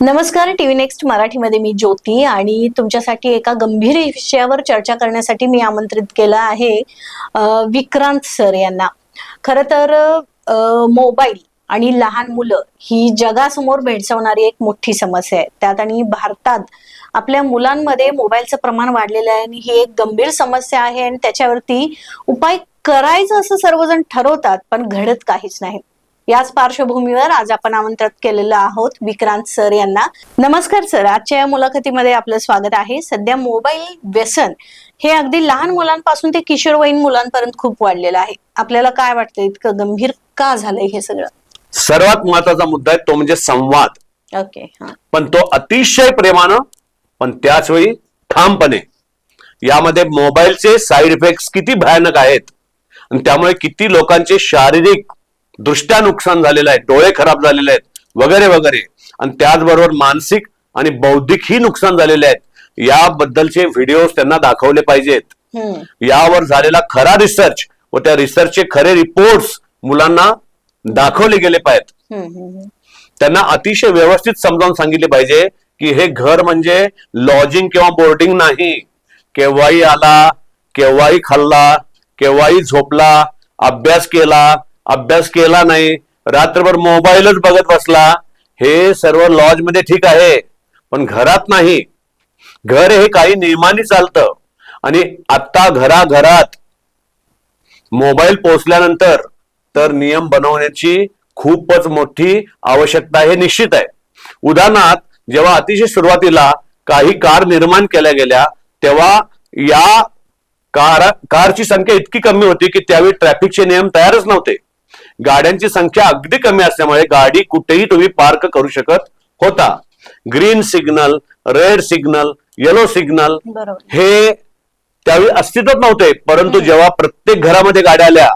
नमस्कार TV next मराठीमध्ये मी ज्योती आणि तुमच्यासाठी एका गंभीर विषयावर चर्चा करण्यासाठी मी आमंत्रित केलं आहे विक्रांत सर यांना. खर तर मोबाईल आणि लहान मुलं ही जगासमोर भेडसावणारी एक मोठी समस्या आहे. त्यात आणि भारतात आपल्या मुलांमध्ये मोबाईलचं प्रमाण वाढलेलं आहे आणि ही एक गंभीर समस्या आहे आणि त्याच्यावरती उपाय करायचं असं सर्वजण ठरवतात पण घडत काहीच नाही. याच पार्श्वभूमीवर आज आपण आमंत्रित केलेलं आहोत विक्रांत सर यांना. नमस्कार सर आजच्या या मुलाखतीमध्ये आपलं स्वागत आहे. सध्या मोबाईल व्यसन हे अगदी लहान मुलांपासून ते किशोरवयीन मुलांपर्यंत खूप वाढलेलं आहे. आपल्याला काय वाटतं? इतकं गंभीर का झालंय हे सगळं? सर्वात महत्त्वाचा मुद्दा आहे तो म्हणजे संवाद. ओके हा. पण तो अतिशय प्रेमानं पण त्याच वेळी ठामपणे. यामध्ये मोबाईलचे साईड इफेक्ट किती भयानक आहेत आणि त्यामुळे किती लोकांचे शारीरिक दृष्ट्या नुकसान झालेलं आहे डोळे खराब झालेले आहेत वगैरे वगैरे. आणि त्याचबरोबर मानसिक आणि बौद्धिकही नुकसान झालेले आहेत. याबद्दलचे व्हिडिओ त्यांना दाखवले पाहिजेत. यावर झालेला खरा रिसर्च व त्या रिसर्चचे खरे रिपोर्ट्स मुलांना दाखवले गेले पाहिजेत. त्यांना अतिशय व्यवस्थित समजावून सांगितले पाहिजे की हे घर म्हणजे लॉजिंग किंवा बोर्डिंग नाही. केव्हाही आला केव्हाही खाल्ला केव्हाही झोपला अभ्यास केला अभ्यास केला नाही रात्रभर मोबाईलच बघत बसला हे सर्व लॉजमध्ये ठीक आहे पण घरात नाही. घर हे काही नियमाने चालतं. आणि आता घराघरात मोबाईल पोहोचल्यानंतर तर नियम बनवण्याची खूपच मोठी आवश्यकता हे निश्चित आहे. उदाहरणार्थ जेव्हा अतिशय सुरुवातीला काही कार निर्माण केल्या गेल्या तेव्हा या कार कारची संख्या इतकी कमी होती की त्यावेळी ट्रॅफिकचे नियम तयारच नव्हते. गाड्यांची संख्या अगदी कमी असल्यामुळे गाडी कुठेही तुम्ही पार्क करू शकत होता. Green signal red signal yellow signal हे त्यावेळी अस्तित्वात नव्हते. परंतु जेव्हा प्रत्येक घरामध्ये गाड्या आल्या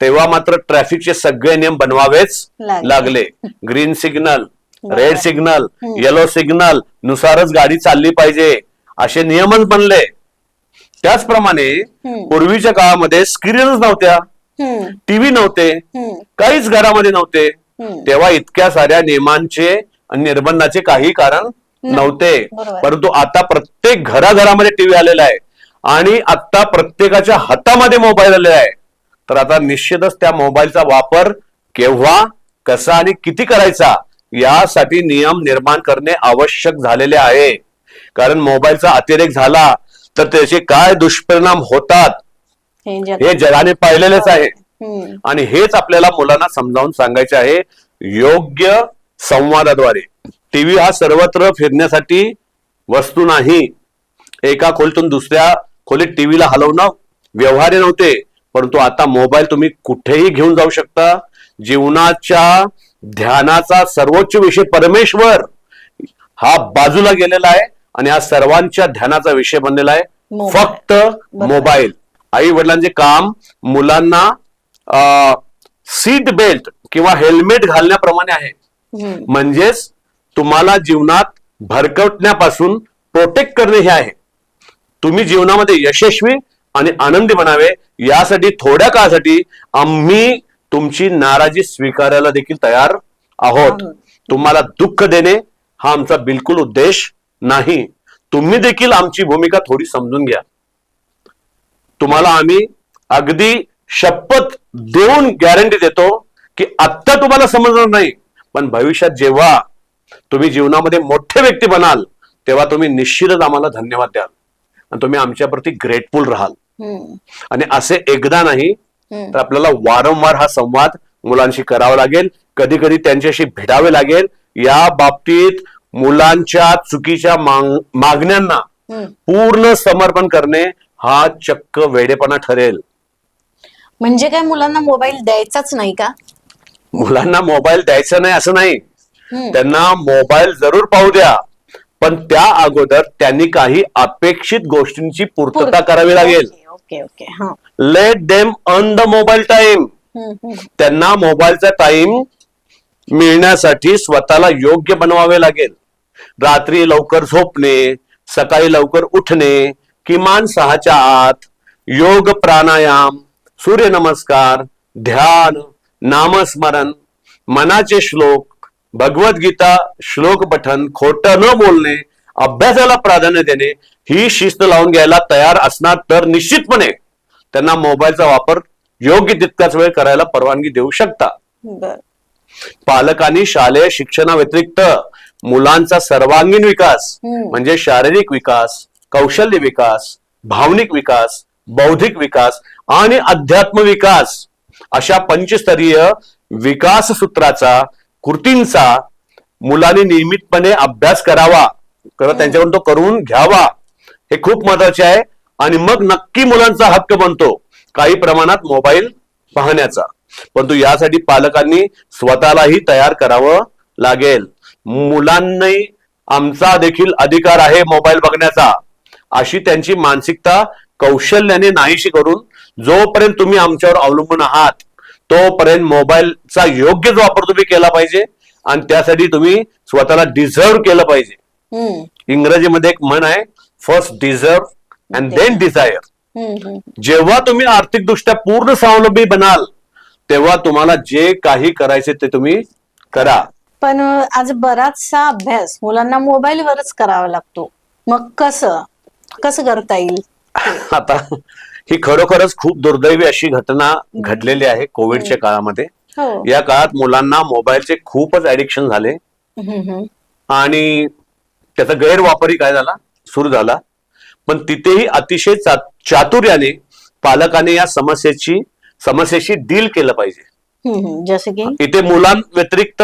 तेव्हा मात्र ट्रॅफिकचे सगळे नियम बनवावेच लागले. Green signal. Red signal yellow signal नुसारच गाडी चालली पाहिजे असे नियमच बनले. त्याचप्रमाणे. पूर्वीच्या काळामध्ये स्क्रीनच नव्हत्या. टीव्ही नव्हते काहीच घरामध्ये नव्हते. तेव्हा इतक्या साऱ्या नियमांचे आणि निर्बंधाचे काही कारण नव्हते. परंतु आता प्रत्येक घराघरामध्ये टीव्ही आलेला आहे. आणि आता प्रत्येकाच्या हातामध्ये मोबाईल आलेला आहे. तर आता निश्चितच त्या मोबाईलचा वापर केव्हा कसा आणि किती करायचा यासाठी नियम निर्माण करणे आवश्यक झालेले आहे. कारण मोबाईलचा अतिरेक झाला तर त्याचे काय दुष्परिणाम होतात हे जग जगाने पाहिलेलेच आहे. आणि हेच आपल्याला मुलांना समजावून सांगायचे आहे योग्य संवादाद्वारे. टीव्ही हा सर्वत्र फिरण्यासाठी वस्तू नाही. एका खोलीतून दुसऱ्या खोलीत टीव्हीला हलवणं व्यवहार्य नव्हते परंतु आता मोबाईल तुम्ही कुठेही घेऊन जाऊ शकता. जीवनाच्या ध्यानाचा सर्वोच्च विषय परमेश्वर. हा बाजूला गेलेला आहे आणि हा सर्वांच्या ध्यानाचा विषय बनलेला आहे. फक्त मोबाईल. आई वडिलांचे काम मुलांना सीट बेल्ट किंवा हेल्मेट घालण्याप्रमाणे आहे. म्हणजेच तुम्हाला जीवनात भरकटण्यापासून प्रोटेक्ट करणे हे आहे. तुम्ही जीवनामध्ये यशस्वी आणि आनंदी बनावे यासाठी थोड्या काळासाठी आम्ही तुमची नाराजी स्वीकारायला देखील तयार आहोत. तुम्हाला दुःख देणे हा आमचा बिलकुल उद्देश नाही. तुम्ही देखील आमची भूमिका थोडी समजून घ्या. तुम्हाला आम्ही अगदी शपथ देऊन गॅरंटी देतो की आत्ता तुम्हाला समजणार नाही. पण भविष्यात जेव्हा तुम्ही जीवनामध्ये मोठे व्यक्ती बनाल तेव्हा तुम्ही निश्चितच आम्हाला धन्यवाद द्याल. आणि तुम्ही आमच्याप्रती ग्रेटफुल राहाल. आणि असे एकदा नाही तर आपल्याला वारंवार हा संवाद मुलांशी करावा लागेल. कधी कधी त्यांच्याशी भिडावे लागेल. या बाबतीत मुलांच्या चुकीच्या माग- मागण्यांना पूर्ण समर्पण करणे हा चक्क वेडेपणा ठरेल. म्हणजे काय मुलांना मोबाईल द्यायचाच नाही का? मुलांना मोबाईल द्यायचा नाही असं नाही. त्यांना मोबाईल जरूर पाहू द्या. पण त्या अगोदर त्यांनी काही अपेक्षित गोष्टींची पूर्तता करावी लागेल. Okay okay let them earn the mobile time. त्यांना मोबाईलचा टाइम मिळण्यासाठी स्वतःला योग्य बनवावे लागेल. रात्री लवकर झोपणे सकाळी लवकर उठणे किमान सहाच्या आत योग प्राणायाम सूर्यनमस्कार ध्यान नामस्मरण मनाचे श्लोक भगवद्गीता श्लोक पठन खोटं न बोलणे अभ्यासाला प्राधान्य देणे ही शिस्त लावून घ्यायला तयार असणार तर निश्चितपणे त्यांना मोबाईलचा वापर योग्य तितकाच वेळ करायला परवानगी देऊ शकता पालकांनी शालेय शिक्षणाव्यतिरिक्त मुलांचा सर्वांगीण विकास. म्हणजे शारीरिक विकास कौशल्य विकास भावनिक विकास बौद्धिक विकास आणि अध्यात्म विकास अशा पंचस्तरीय विकास सूत्राचा कृतींचा मुलांनी नियमितपणे अभ्यास करावा. किंवा त्यांच्याकडून तो करून घ्यावा. हे खूप महत्त्वाचे आहे आणि मग नक्की मुलांचा हक्क बनतो. काही प्रमाणात मोबाईल पाहण्याचा. परंतु यासाठी पालकांनी स्वतःलाही तयार करावं लागेल. मुलांनी आमचा देखील अधिकार आहे मोबाईल बघण्याचा. अशी त्यांची मानसिकता कौशल्याने नाहीशी करून जोपर्यंत तुम्ही आमच्यावर अवलंबून आहात तोपर्यंत मोबाईलचा योग्य वापर तुम्ही केला पाहिजे आणि त्यासाठी तुम्ही स्वतःला डिझर्व केलं पाहिजे. इंग्रजीमध्ये एक म्हण आहे first deserve and then desire. जेव्हा तुम्ही आर्थिकदृष्ट्या पूर्ण स्वावलंबी बनाल तेव्हा तुम्हाला जे काही करायचे ते तुम्ही करा. पण आज बराचसा अभ्यास मुलांना मोबाईलवरच करावा लागतो. मग कसं? कसं करता येईल? आता ही खरोखरच खूप दुर्दैवी अशी घटना घडलेली आहे कोविडच्या काळामध्ये. हो. या काळात मुलांना मोबाईलचे खूपच ऍडिक्शन झाले. आणि त्याचा गैरवापरही काय झाला? सुरू झाला. पण तिथेही अतिशय चातुर्याने पालकाने या समस्येची समस्येशी डील केलं पाहिजे. जसं की? इथे मुलांव्यतिरिक्त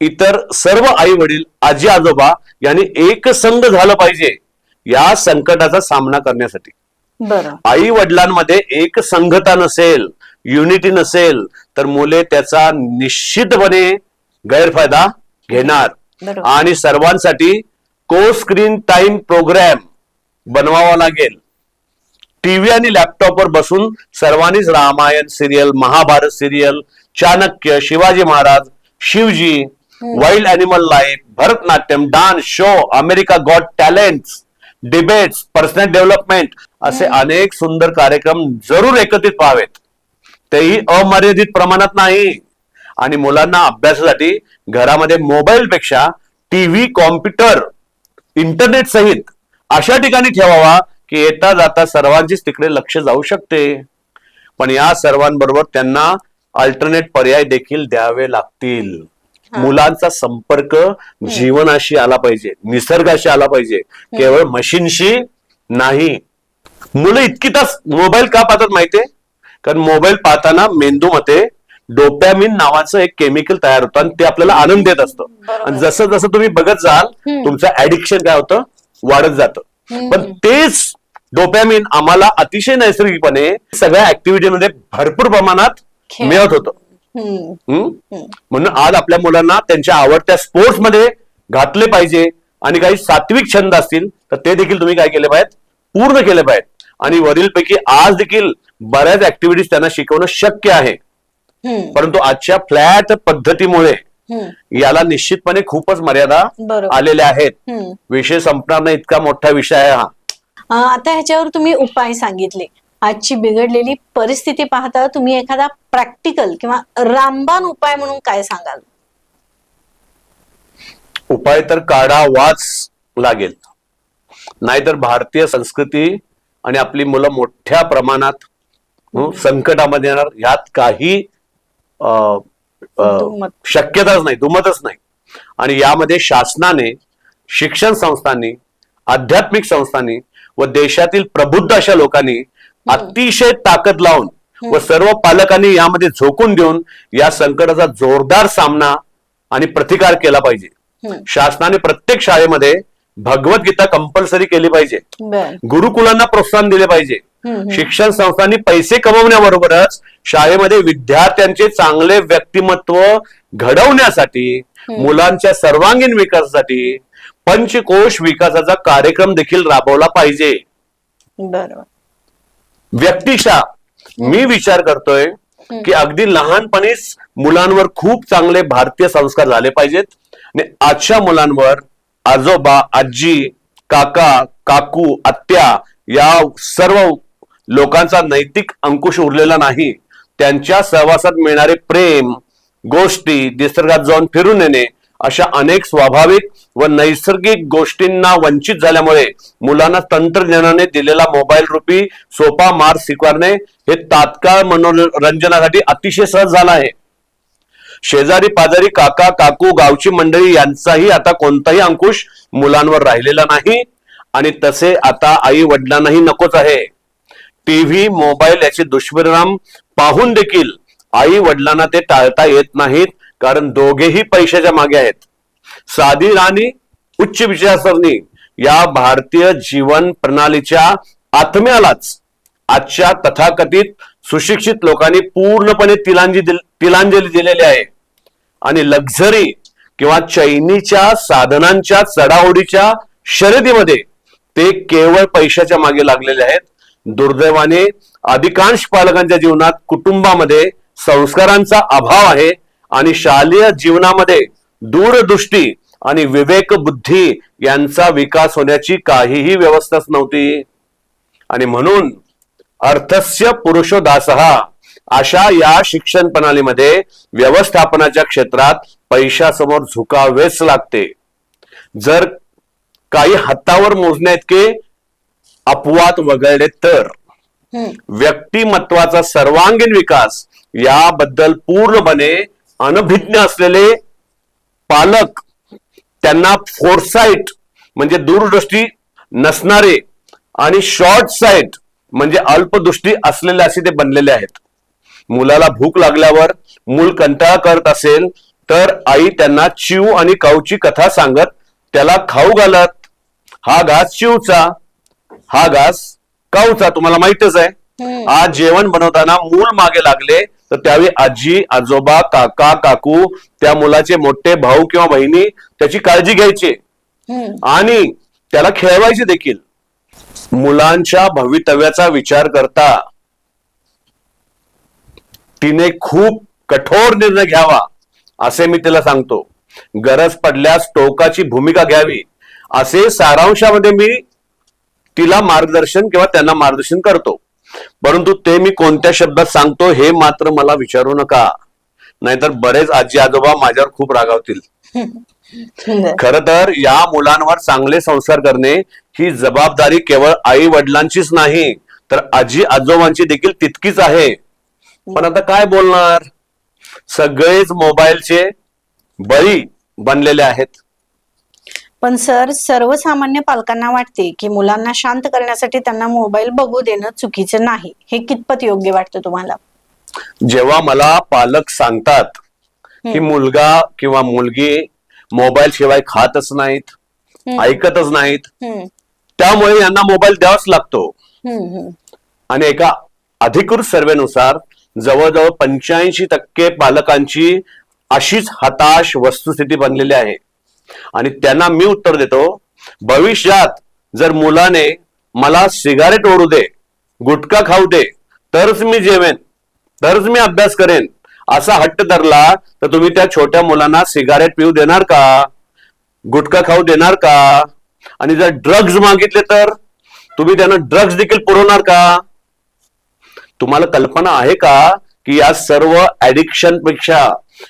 इतर सर्व आई वडील आजी आजोबा यांनी एक संघ झालं पाहिजे. या संकटाचा सामना करण्यासाठी. आई वडिलांमध्ये एक संघता नसेल युनिटी नसेल तर मुले त्याचा निश्चितपणे गैरफायदा घेणार. आणि सर्वांसाठी को स्क्रीन टाइम प्रोग्राम बनवावा लागेल. टीव्ही आणि लॅपटॉपवर बसून सर्वांनीच Ramayan serial Mahabharat serial Chanakya Shivaji Maharaj Shivji wild animal life Bharatanatyam dance show America got talent debates personal development असे अनेक सुंदर कार्यक्रम जरूर एकत्रित पाहावेत तेही अमर्यादित प्रमाणात नाही. आणि मुलांना अभ्यासासाठी घरामध्ये मोबाईल पेक्षा टीव्ही कॉम्प्युटर इंटरनेट सहित अशा ठिकाणी ठेवावा की येता जाता सर्वांचीच तिकडे लक्ष जाऊ शकते. पण या सर्वांबरोबर त्यांना अल्टरनेट पर्याय देखील द्यावे लागतील. मुलांचा संपर्क जीवनाशी आला पाहिजे निसर्गाशी आला पाहिजे. केवळ मशीनशी नाही. मुलं इतकी तास मोबाईल का पाहतात माहितीये? कारण मोबाईल पाहताना मेंदूमध्ये डोपॅमिन नावाचं एक केमिकल तयार होतं आणि ते आपल्याला आनंद देत असतं. आणि जसं जसं तुम्ही बघत जाल तुमचं ऍडिक्शन काय होतं? वाढत जातं. पण तेच डोपॅमिन आम्हाला अतिशय नैसर्गिकपणे सगळ्या ऍक्टिव्हिटीमध्ये भरपूर प्रमाणात. मिळत होतं? म्हणून आज आपल्या मुलांना त्यांच्या आवडत्या स्पोर्ट्समध्ये घातले पाहिजे आणि काही सात्विक छंद असतील तर ते देखील तुम्ही काय केले पाहिजेत? पूर्ण केले पाहिजेत. आणि वरीलपैकी आज देखील बऱ्याच ऍक्टिव्हिटीज त्यांना शिकवणं शक्य आहे. परंतु आजच्या फ्लॅट पद्धतीमुळे. याला निश्चितपणे खूपच मर्यादा आलेल्या आहेत. विषय संपणार नाही इतका मोठा विषय आहे हा. आता ह्याच्यावर तुम्ही उपाय सांगितले. आजची बिघडलेली परिस्थिती पाहता तुम्ही एखादा प्रॅक्टिकल किंवा रामबाण उपाय म्हणून काय सांगाल? उपाय तर काढावाच लागेल. नाहीतर भारतीय संस्कृती आणि आपली मुलं मोठ्या प्रमाणात संकटामध्ये येणार. ह्यात काही. शक्यताच नाही दुमतच नाही. आणि यामध्ये शासनाने शिक्षण संस्थांनी आध्यात्मिक संस्थांनी व देशातील प्रबुद्ध अशा लोकांनी अतिशय ताकद लावून व सर्व पालकांनी यामध्ये झोकून देऊन या संकटाचा जोरदार सामना आणि प्रतिकार केला पाहिजे. हम्म. शासनाने प्रत्येक शाळेमध्ये भगवद्गीता कंपल्सरी केली पाहिजे. गुरुकुलांना प्रोत्साहन दिले पाहिजे. शिक्षण संस्थांनी पैसे कमवण्याबरोबरच शाळेमध्ये विद्यार्थ्यांचे चांगले व्यक्तिमत्व घडवण्यासाठी मुलांच्या सर्वांगीण विकासासाठी पंचकोश विकासाचा कार्यक्रम देखील राबवला पाहिजे. बरोबर. व्यक्तिशा. मी विचार करतोय की अगदी लहानपणीच मुलांवर खूप चांगले भारतीय संस्कार झाले पाहिजेत. आणि आजच्या मुलांवर आजोबा आजी काका काकू आत्या या सर्व लोकांचा नैतिक अंकुश उरलेला नाही. त्यांच्या सहवासात मिळणारे प्रेम गोष्टी निसर्गात जाऊन फिरून येणे अशा अनेक स्वाभाविक व नैसर्गिक गोष्टींना वंचित झाल्यामुळे मुलांना तंत्रज्ञानाने दिलेला मोबाईल रूपी सोपा मार्ग स्वीकारणे हे तात्काळ मनोरंजनासाठी अतिशय सहज झालं आहे. शेजारी पाजारी काका काकू गावची मंडळी यांचाही आता कोणताही अंकुश मुलांवर राहिलेला नाही आणि तसे आता आई वडिलांनाही नकोच आहे. टीव्ही मोबाईल याचे दुष्परिणाम पाहून देखील आई वडिलांना ते टाळता येत नाहीत. कारण दोघेही पैशाच्या मागे आहेत. साधी राणी उच्च विचारसरणी या भारतीय जीवन प्रणालीच्या आत्म्यालाच आजच्या तथाकथित सुशिक्षित लोकांनी पूर्णपणे तिलांजी दिल- तिलांजली दिलेली आहे. आणि लक्झरी किंवा चैनीच्या साधनांच्या चढाओढीच्या शर्यतीमध्ये ते केवळ पैशाच्या मागे लागलेले आहेत. दुर्दैवाने अधिकांश पालकांच्या जीवनात कुटुंबामध्ये संस्कारांचा अभाव आहे. आणि शालेय जीवनामध्ये दूरदृष्टी आणि विवेक बुद्धी यांचा विकास होण्याची काहीही व्यवस्थाच नव्हती. आणि म्हणून अर्थस्य पुरुषो दासहा अशा या शिक्षण प्रणालीमध्ये व्यवस्थापनाच्या क्षेत्रात पैशासमोर झुकावेच लागते. जर काही हातावर मोजण्या इतके अपवाद वगळले तर. व्यक्तिमत्वाचा सर्वांगीण विकास याबद्दल पूर्णपणे अनभिज्ञ असलेले पालक त्यांना फोरसाईट म्हणजे दूरदृष्टी नसणारे आणि शॉर्ट साईट म्हणजे अल्पदृष्टी असलेले असे ते बनलेले आहेत. मुलाला भूक लागल्यावर मूल कंटाळा करत असेल तर आई त्यांना चिव आणि काऊची कथा सांगत त्याला खाऊ घालत हा घास चिवचा हा घास काऊचा? तुम्हाला माहितच आहे. आज जेवण बनवताना मूल मागे लागले तर त्यावेळी आजी आजोबा काका काकू त्या मुलाचे मोठे भाऊ किंवा बहिणी त्याची काळजी घ्यायची. आणि त्याला खेळवायचे देखील. मुलांच्या भवितव्याचा विचार करता तिने खूप कठोर निर्णय घ्यावा असे मी तिला सांगतो. गरज पडल्यास टोकाची भूमिका घ्यावी. असे सारांशामध्ये मी तिला मार्गदर्शन किंवा त्यांना मार्गदर्शन करतो. परंतु ते मी कोणत्या शब्दात सांगतो हे मात्र मला विचारू नका. नाहीतर बरेच आजी आजोबा माझ्यावर खूप रागावतील. खर तर या मुलांवर चांगले संस्कार करणे ही जबाबदारी केवळ आई वडिलांचीच नाही तर आजी आजोबांची देखील तितकीच आहे. पण आता काय बोलणार? सगळेच मोबाईलचे बळी बनलेले आहेत. पण सर सर्वसामान्य पालकांना वाटते की मुलांना शांत करण्यासाठी त्यांना मोबाईल बघू देणं चुकीचं नाही हे कितपत योग्य वाटतं तुम्हाला जेव्हा मला पालक सांगतात की मुलगा किंवा मुलगी मोबाईल शिवाय खातच नाहीत. ऐकतच नाहीत. त्यामुळे यांना मोबाईल द्यावाच लागतो. आणि एका अधिकृत सर्वेनुसार जवळजवळ पंच्याऐंशी टक्के पालकांची अशीच हताश वस्तुस्थिती बनलेली आहे आणि त्यांना मी उत्तर देतो भविष्यात जर मुलाने मला सिगारेट ओढू दे गुटखा खाऊ दे तरच मी जेवेन तरच मी अभ्यास करेन असा हट्ट धरला तर तुम्ही त्या छोट्या मुलांना सिगारेट पिऊ देणार का? गुटखा खाऊ देणार का? आणि जर ड्रग्ज मागितले तर? तुम्ही त्यांना ड्रग्ज देखील पुरवणार का? तुम्हाला कल्पना आहे का की या सर्व ऍडिक्शनपेक्षा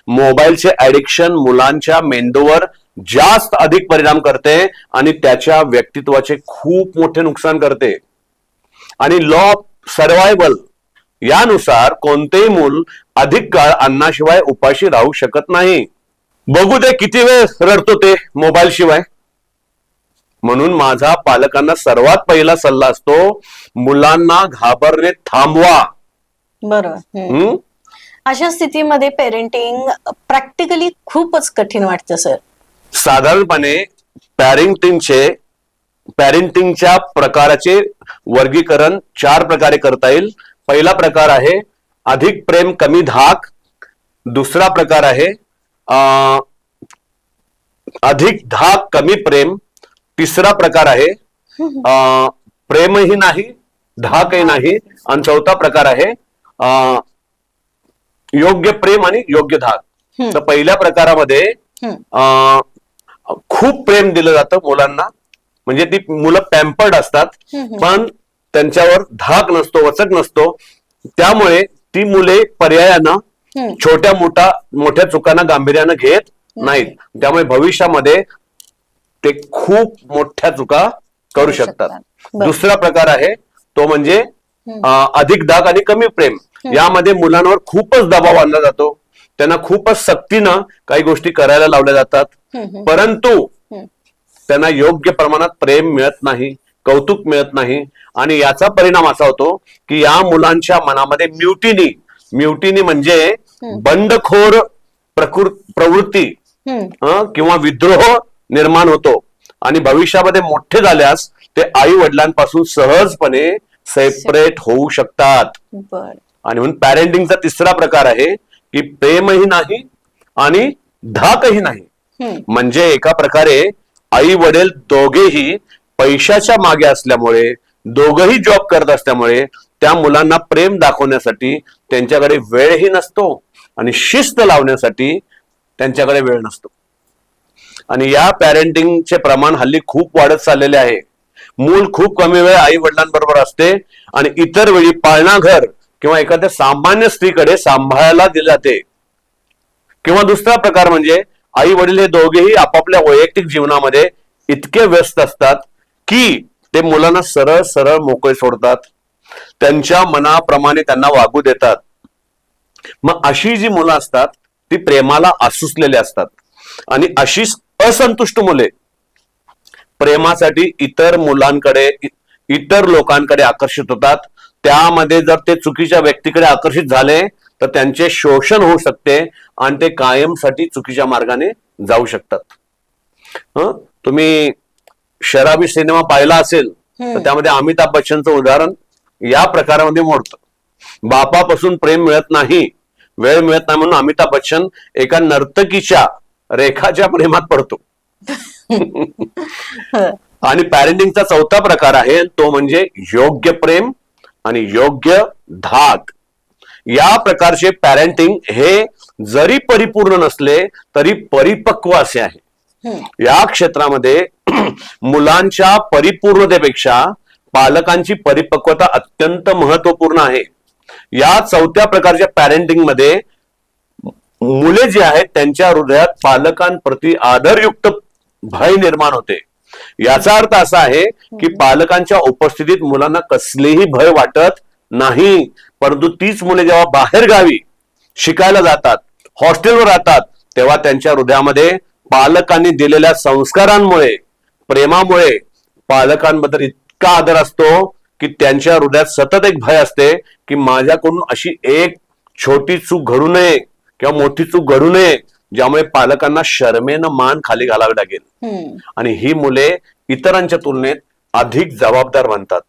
मोबाईलचे ऍडिक्शन मुलांच्या मेंदूवर जास्त अधिक परिणाम करते आणि त्याच्या व्यक्तित्वाचे खूप मोठे नुकसान करते. आणि लॉ ऑफ सर्वायवल यानुसार कोणतेही मूल अधिक काळ अन्नाशिवाय उपाशी राहू शकत नाही. बघू दे किती वेळ रडतो ते मोबाईल शिवाय. म्हणून माझा पालकांना सर्वात पहिला सल्ला असतो मुलांना घाबरणे थांबवा. बरोबर? अशा स्थितीमध्ये पेरेंटिंग प्रॅक्टिकली खूपच कठीण वाटतं सर साधारणपणे पॅरेंटिंगचे पॅरेंटिंगच्या प्रकाराचे वर्गीकरण चार प्रकारे करता येईल. पहिला प्रकार आहे अधिक प्रेम कमी धाक. दुसरा प्रकार आहे अधिक धाक कमी प्रेम. तिसरा प्रकार आहे अं, प्रेमही नाही धाकही नाही. आणि चौथा प्रकार आहे अं, योग्य प्रेम आणि योग्य धाक. तर पहिल्या प्रकारामध्ये खूप प्रेम दिलं जातं मुलांना. म्हणजे ती मुलं पॅम्पर्ड असतात. पण त्यांच्यावर धाक नसतो वचक नसतो. त्यामुळे ती मुले पर्यायानं. छोट्या मोठ्या मोठ्या चुकांना गांभीर्यानं घेत नाहीत. त्यामुळे भविष्यामध्ये ते खूप मोठ्या चुका करू शकतात. दुसरा प्रकार आहे तो म्हणजे अधिक धाक आणि कमी प्रेम. यामध्ये मुलांवर खूपच दबाव आणला जातो. त्यांना खूपच सक्तीनं काही गोष्टी करायला लावल्या जातात. परंतु. त्यांना योग्य प्रमाणात प्रेम मिळत नाही कौतुक मिळत नाही. आणि याचा परिणाम असा होतो की या मुलांच्या मनामध्ये म्युटिनी म्युटिनी म्हणजे बंडखोर प्रकृ प्रवृत्ती किंवा विद्रोह निर्माण होतो. आणि भविष्यामध्ये मोठे झाल्यास ते आई वडिलांपासून सहजपणे सेपरेट होऊ शकतात. आणि म्हणून पॅरेंटिंगचा तिसरा प्रकार आहे की प्रेमही नाही आणि धाकही नाही. म्हणजे एका प्रकारे आई वडील दोघेही पैशाच्या मागे असल्यामुळे दोघही जॉब करत असल्यामुळे त्या मुलांना प्रेम दाखवण्यासाठी त्यांच्याकडे वेळही नसतो आणि शिस्त लावण्यासाठी त्यांच्याकडे वेळ नसतो. आणि या पॅरेंटिंगचे प्रमाण हल्ली खूप वाढत चाललेले आहे. मूल खूप कमी वेळ आई वडिलांबरोबर असते आणि इतर वेळी पाळणा घर किंवा एखाद्या सामान्य स्त्रीकडे सांभाळायला दिले जाते. किंवा दुसरा प्रकार म्हणजे आई वडील हे दोघेही आपापल्या वैयक्तिक जीवनामध्ये इतके व्यस्त असतात की ते मुलांना सरळ सरळ मोकळे सोडतात. त्यांच्या मनाप्रमाणे त्यांना वागू देतात. मग अशी जी मुलं असतात ती प्रेमाला आसुसलेली असतात. आणि अशी असंतुष्ट मुले प्रेमासाठी इतर मुलांकडे इतर लोकांकडे आकर्षित होतात. त्यामध्ये जर ते चुकीच्या व्यक्तीकडे आकर्षित झाले तर त्यांचे शोषण होऊ शकते आणि ते कायमसाठी चुकीच्या मार्गाने जाऊ शकतात? तुम्ही शराबी सिनेमा पाहिला असेल तर त्यामध्ये अमिताभ बच्चनचं उदाहरण या प्रकारामध्ये मोडतं. बापापासून प्रेम मिळत नाही वेळ मिळत नाही म्हणून अमिताभ बच्चन एका नर्तकीच्या रेखाच्या प्रेमात पडतो. आणि पॅरेंटिंगचा चौथा प्रकार आहे तो म्हणजे योग्य प्रेम आणि योग्य धाक. या प्रकारचे पॅरेंटिंग हे जरी परिपूर्ण नसले तरी परिपक्व असे आहे. या क्षेत्रामध्ये मुलांच्या परिपूर्णतेपेक्षा पालकांची परिपक्वता अत्यंत महत्त्वपूर्ण आहे. या चौथ्या प्रकारच्या पॅरेंटिंगमध्ये मुले जी आहेत त्यांच्या हृदयात पालकांप्रती आदरयुक्त भय निर्माण होते. याचा अर्थ असा आहे की पालकांच्या उपस्थितीत मुलांना कसलेही भय वाटत नाही. परंतु तीच मुले जेव्हा बाहेर गावी शिकायला जातात हॉस्टेलवर राहतात तेव्हा त्यांच्या हृदयामध्ये पालकांनी दिलेल्या संस्कारांमुळे प्रेमामुळे पालकांबद्दल इतका आदर असतो की त्यांच्या हृदयात सतत एक भय असते की माझ्याकडून अशी एक छोटी चूक घडू नये किंवा मोठी चूक घडू नये. ज्यामुळे पालकांना शर्मेनं मान खाली घालावी लागेल. आणि ही मुले इतरांच्या तुलनेत अधिक जबाबदार बनतात.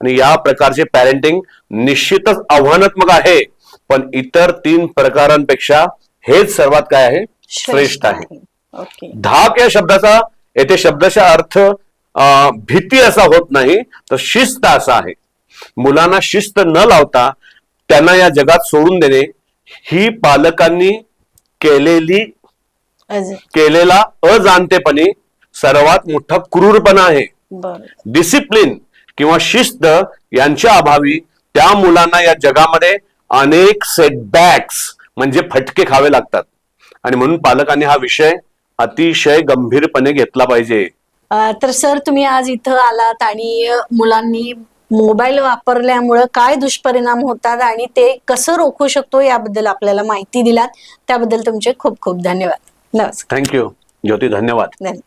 आणि या प्रकारचे पॅरेंटिंग निश्चितच आव्हानात्मक आहे. पण इतर तीन प्रकारांपेक्षा हेच सर्वात काय आहे? श्रेष्ठ आहे. धाक या शब्दाचा येथे शब्दाचा अर्थ भीती असा होत नाही तर शिस्त असा आहे. मुलांना शिस्त न लावता त्यांना या जगात सोडून देणे ही पालकांनी केलेली केलेला अजाणतेपणे सर्वात मोठा क्रूरपणा आहे. डिसिप्लिन किंवा शिस्त यांच्या अभावी त्या मुलांना या जगामध्ये अनेक सेटबॅक्स म्हणजे फटके खावे लागतात. आणि म्हणून पालकांनी हा विषय अतिशय गंभीरपणे घेतला पाहिजे. तर सर तुम्ही आज इथं आलात आणि मुलांनी मोबाईल वापरल्यामुळं काय दुष्परिणाम होतात आणि ते कसं रोखू शकतो याबद्दल आपल्याला माहिती दिलात. त्याबद्दल तुमचे खूप खूप धन्यवाद. नमस्कार. थँक्यू ज्योती धन्यवाद. धन्यवाद